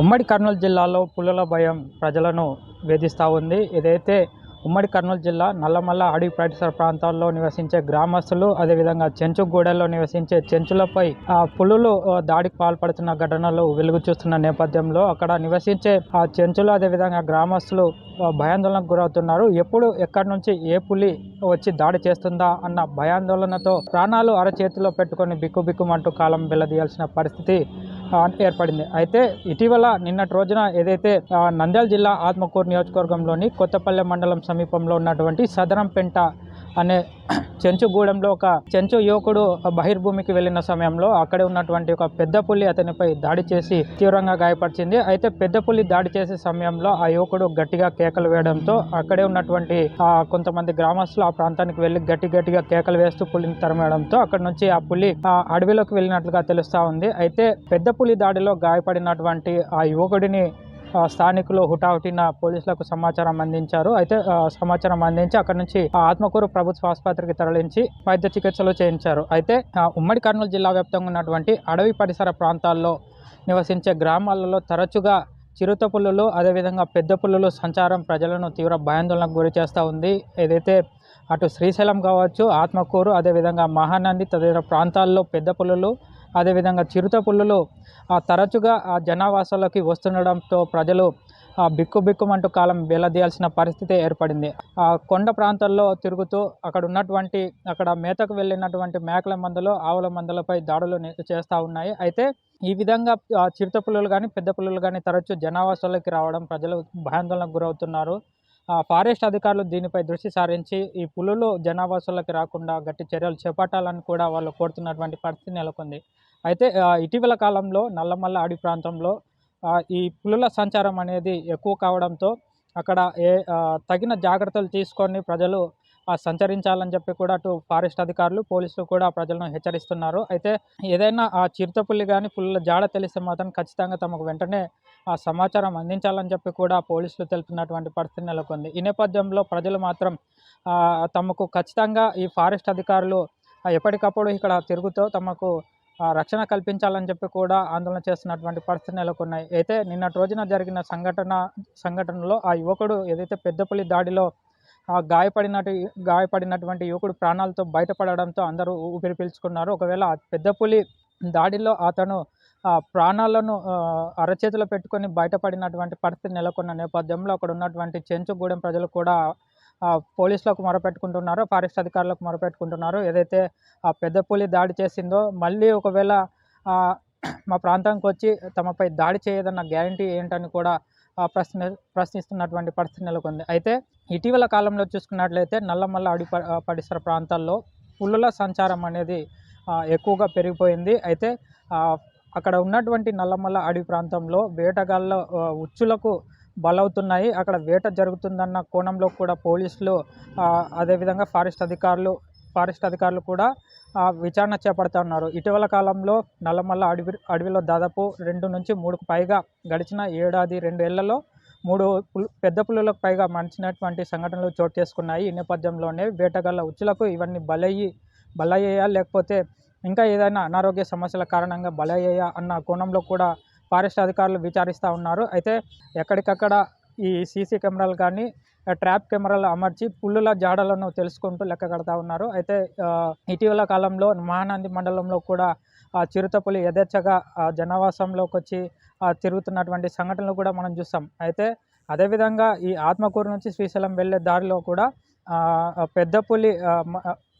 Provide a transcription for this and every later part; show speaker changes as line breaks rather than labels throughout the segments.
ఉమ్మడి కర్నూలు జిల్లాలో పులుల భయం ప్రజలను వేధిస్తూ ఉంది. ఇదైతే ఉమ్మడి కర్నూలు జిల్లా నల్లమల్ల అడవి పరిసర ప్రాంతాల్లో నివసించే గ్రామస్తులు అదేవిధంగా చెంచుగూడెల్లో నివసించే చెంచులపై ఆ పులులు దాడికి పాల్పడుతున్న ఘటనలు వెలుగు చూస్తున్న నేపథ్యంలో అక్కడ నివసించే ఆ చెంచులు అదేవిధంగా గ్రామస్తులు భయాందోళనకు గురవుతున్నారు. ఎప్పుడు ఎక్కడి నుంచి ఏ పులి వచ్చి దాడి చేస్తుందా అన్న భయాందోళనతో ప్రాణాలు అరచేతిలో పెట్టుకొని బిక్కుబిక్కుమంటూ కాలం వెల్లదీయాల్సిన పరిస్థితి ఏర్పడింది. అయితే ఇటీవల నిన్నటి రోజున ఏదైతే నంద్యాల జిల్లా ఆత్మకూరు నియోజకవర్గంలోని కొత్తపల్లె మండలం సమీపంలో ఉన్నటువంటి సదరంపెంట అనే చెంచుగూడెంలో ఒక చెంచు యువకుడు బహిర్భూమికి వెళ్ళిన సమయంలో అక్కడే ఉన్నటువంటి ఒక పెద్ద పులి అతనిపై దాడి చేసి తీవ్రంగా గాయపరిచింది. అయితే పెద్ద పులి దాడి చేసే సమయంలో ఆ యువకుడు గట్టిగా కేకలు వేయడంతో అక్కడే ఉన్నటువంటి ఆ, కొంతమంది గ్రామస్తులు ఆ ప్రాంతానికి వెళ్ళి గట్టి గట్టిగా కేకలు వేస్తూ పులిని తరమేయడంతో అక్కడ నుంచి ఆ పులి ఆ అడవిలోకి వెళ్ళినట్లుగా తెలుస్తా ఉంది. అయితే పెద్ద పులి దాడిలో గాయపడినటువంటి ఆ యువకుడిని స్థానికులు హుటాహుటిన పోలీసులకు సమాచారం అందించారు. అయితే సమాచారం అందించి అక్కడ నుంచి ఆ ఆత్మకూరు ప్రభుత్వ ఆసుపత్రికి తరలించి వైద్య చికిత్సలు చేయించారు. అయితే ఉమ్మడి కర్నూలు జిల్లా వ్యాప్తంగా ఉన్నటువంటి అడవి పరిసర ప్రాంతాల్లో నివసించే గ్రామాలలో తరచుగా చిరుత పుల్లులు అదేవిధంగా పెద్ద పుల్లులు సంచారం ప్రజలను తీవ్ర భయాందోళనకు గురి చేస్తూ ఉంది. ఏదైతే అటు శ్రీశైలం కావచ్చు ఆత్మకూరు అదేవిధంగా మహానంది తదితర ప్రాంతాల్లో పెద్ద పుల్లులు అదేవిధంగా చిరుత పుల్లులు ఆ తరచుగా ఆ జనావాసాలకి వస్తుండడంతో ప్రజలు ఆ బిక్కు బిక్కుమంటూ కాలం వెల్లదీయాల్సిన పరిస్థితి ఏర్పడింది. ఆ కొండ ప్రాంతాల్లో తిరుగుతూ అక్కడ ఉన్నటువంటి అక్కడ మేతకు వెళ్ళినటువంటి మేకల మందలు ఆవుల మందలపై దాడులు చేస్తూ ఉన్నాయి. అయితే ఈ విధంగా చిరుత పుల్లలు కానీ పెద్ద పుల్లలు కానీ తరచూ జనావాసాలకి రావడం ప్రజలు భయాందోళనకు గురవుతున్నారు. ఆ ఫారెస్ట్ అధికారులు దీనిపై దృష్టి సారించి ఈ పులులు జనావాసాలకి రాకుండా గట్టి చర్యలు చేపట్టాలని కూడా వాళ్ళు కోరుతున్నటువంటి పరిస్థితి నెలకొంది. అయితే ఇటీవల కాలంలో నల్లమల్ల అడవి ప్రాంతంలో ఈ పులుల సంచారం అనేది ఎక్కువ కావడంతో అక్కడ ఏ తగిన జాగ్రత్తలు తీసుకొని ప్రజలు సంచరించాలని చెప్పి కూడా అటు ఫారెస్ట్ అధికారులు పోలీసులు కూడా ప్రజలను హెచ్చరిస్తున్నారు. అయితే ఏదైనా ఆ చిరుతపుల్లి కానీ పులుల జాడ తెలిస్తే మాత్రం ఖచ్చితంగా తమకు వెంటనే ఆ సమాచారం అందించాలని చెప్పి కూడా పోలీసులు తెలుపుతున్నటువంటి పరిస్థితి నెలకొంది. ఈ నేపథ్యంలో ప్రజలు మాత్రం తమకు ఖచ్చితంగా ఈ ఫారెస్ట్ అధికారులు ఎప్పటికప్పుడు ఇక్కడ తిరుగుతూ తమకు రక్షణ కల్పించాలని చెప్పి కూడా ఆందోళన చేస్తున్నటువంటి పరిస్థితి నెలకొన్నాయి. అయితే నిన్నటి రోజున జరిగిన సంఘటన సంఘటనలో ఆ యువకుడు ఏదైతే పెద్దపల్లి దాడిలో ఆ గాయపడినట్టు గాయపడినటువంటి యువకుడు ప్రాణాలతో బయటపడడంతో అందరూ ఊపిరి పీల్చుకున్నారు. ఒకవేళ పెద్దపులి దాడిలో అతను ఆ ప్రాణాలను అరచేతిలో పెట్టుకొని బయటపడినటువంటి పరిస్థితి నెలకొన్న నేపథ్యంలో అక్కడ ఉన్నటువంటి చెంచుగూడెం ప్రజలు కూడా పోలీసులకు మొరపెట్టుకుంటున్నారు ఫారెస్ట్ అధికారులకు మొరపెట్టుకుంటున్నారు ఏదైతే ఆ పెద్ద పులి దాడి చేసిందో మళ్ళీ ఒకవేళ మా ప్రాంతానికి వచ్చి తమపై దాడి చేయదన్న గ్యారంటీ ఏంటని కూడా ప్రశ్న ప్రశ్నిస్తున్నటువంటి పరిస్థితి నెలకొంది. అయితే ఇటీవల కాలంలో చూసుకున్నట్లయితే నల్లమల్ల అడవి పరిసర ప్రాంతాల్లో పుల్లుల సంచారం అనేది ఎక్కువగా పెరిగిపోయింది. అయితే అక్కడ ఉన్నటువంటి నల్లమల్ల అడవి ప్రాంతంలో వేటగాళ్ళ ఉచ్చులకు బలవుతున్నాయి. అక్కడ వేట జరుగుతుందన్న కోణంలో కూడా పోలీసులు అదేవిధంగా ఫారెస్ట్ అధికారులు ఫారెస్ట్ అధికారులు కూడా విచారణ చేపడుతున్నారు. ఉన్నారు ఇటీవల కాలంలో నల్లమల్ల అడవి అడవిలో దాదాపు రెండు నుంచి మూడుకు పైగా గడిచిన ఏడాది రెండు ఏళ్ళలో మూడు పెద్ద పులులకు పైగా మంచినటువంటి సంఘటనలు చోటు చేసుకున్నాయి. ఈ నేపథ్యంలోనే వేటగాళ్ళ ఉచ్చులకు ఇవన్నీ బలయ్యి బలయ్యా లేకపోతే ఇంకా ఏదైనా అనారోగ్య సమస్యల కారణంగా బలయ్యా అన్న కోణంలో కూడా ఫారెస్ట్ అధికారులు విచారిస్తూ ఉన్నారు. అయితే ఎక్కడికక్కడ ఈ సీసీ కెమెరాలు కానీ ట్రాప్ కెమెరాలు అమర్చి పుల్లుల జాడలను తెలుసుకుంటూ లెక్క కడతా ఉన్నారు. అయితే ఇటీవల కాలంలో మహానంది మండలంలో కూడా ఆ చిరుతపులి యథేచ్ఛగా ఆ జనావాసంలోకి వచ్చి తిరుగుతున్నటువంటి సంఘటనలు కూడా మనం చూస్తాం. అయితే అదేవిధంగా ఈ ఆత్మకూరు నుంచి శ్రీశైలం వెళ్ళే దారిలో కూడా పెద్దపులి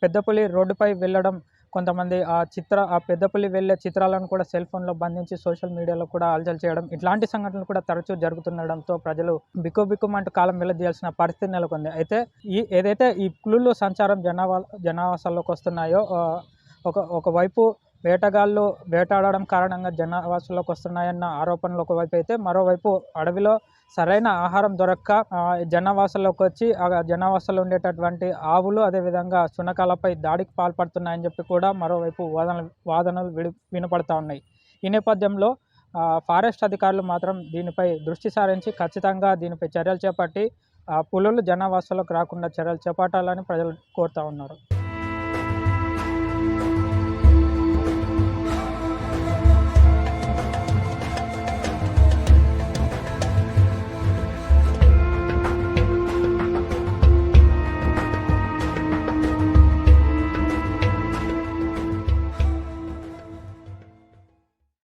పెద్దపులి రోడ్డుపై వెళ్ళడం కొంతమంది ఆ చిత్ర ఆ పెద్దపల్లి వెళ్ళే చిత్రాలను కూడా సెల్ ఫోన్లో బంధించి సోషల్ మీడియాలో కూడా అలజల్ చేయడం ఇట్లాంటి సంఘటనలు కూడా తరచూ జరుగుతుండడంతో ప్రజలు బిక్కు బిక్కుమంటూ కాలం వెళ్ళదీయాల్సిన పరిస్థితి నెలకొంది. అయితే ఈ ఏదైతే ఈ పులులు సంచారం జనావా జనావాసాల్లోకి వస్తున్నాయో ఒక ఒకవైపు వేటగాళ్ళు వేటాడడం కారణంగా జనావాసాల్లోకి వస్తున్నాయన్న ఆరోపణలు ఒకవైపు అయితే మరోవైపు అడవిలో సరైన ఆహారం దొరక్క జనావాసంలోకి వచ్చి ఆ జనావాసంలో ఉండేటటువంటి ఆవులు అదేవిధంగా శునకాలపై దాడికి పాల్పడుతున్నాయని చెప్పి కూడా మరోవైపు వాదనలు వాదనలు విడి వినపడతా ఉన్నాయి. ఈ నేపథ్యంలో ఫారెస్ట్ అధికారులు మాత్రం దీనిపై దృష్టి సారించి ఖచ్చితంగా దీనిపై చర్యలు చేపట్టి పులులు జనావాసంలోకి రాకుండా చర్యలు చేపట్టాలని ప్రజలు కోరుతా ఉన్నారు.